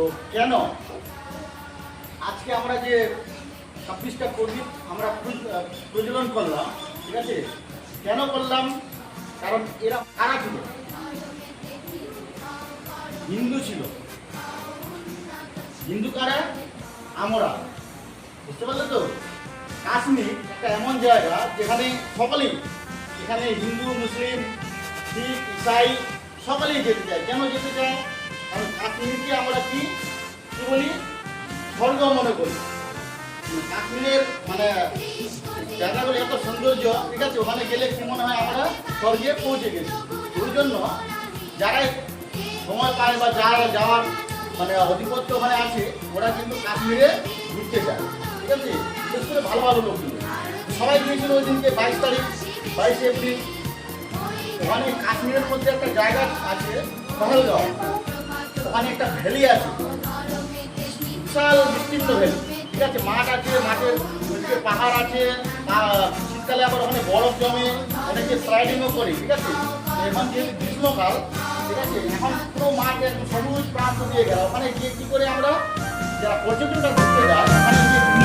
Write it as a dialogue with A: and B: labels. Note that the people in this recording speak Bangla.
A: তো কেন? আজকে আমরা যে ছাব্বিশটা প্রদীপ আমরা প্রজ- প্রজ্বলন করলাম, ঠিক আছে? কেন করলাম? কারণ এরা কারা ছিল? হিন্দু ছিল। হিন্দু কারা? আমরা। বুঝতে পারলে তো? কাশ্মীর একটা এমন জায়গা যেখানে সকলেই এখানে হিন্দু, মুসলিম, শিখ, ইসাই সকলেই যেতে চায়। কেন যেতে চায়? কারণ কাশ্মীরকে আমরা বলি স্বর্গ মনে করি। কাশ্মীরের মানে জায়গাগুলো এত সৌন্দর্য, ঠিক আছে, ওখানে গেলে কি মনে হয় আমরা স্বর্গে পৌঁছে গেছি। ওই জন্য যারা সময় পায় বা যারা যাওয়ার মানে আধিপত্য ওখানে আছে, ওরা কিন্তু কাশ্মীরে ঘুরতে যায়, ঠিক আছে? বিশেষ করে ভালো ভালো লোকগুলো সবাই গিয়েছিল ওই দিনকে বাইশ তারিখ, বাইশে এপ্রিল। ওখানে কাশ্মীরের মধ্যে একটা জায়গা আছে, পহলগাঁও। ওখানে একটা ভ্যালি আছে। বিশাল বিস্তীর্ণ হয়েছে ঠিক আছে, মাঠ আছে, মাঠের হচ্ছে পাহাড় আছে শীতকালে আবার ওখানে বরফ জমে, অনেকে স্লাইডিংও করে, ঠিক আছে? এখন যেহেতু গ্রীষ্মকাল, ঠিক আছে, এখন পুরো মাঠ একদম সবুজ প্রান্ত দিয়ে গেল। ওখানে গিয়ে কী করে আমরা, যারা পর্যটকরা ঘুরতে যায় ওখানে গিয়ে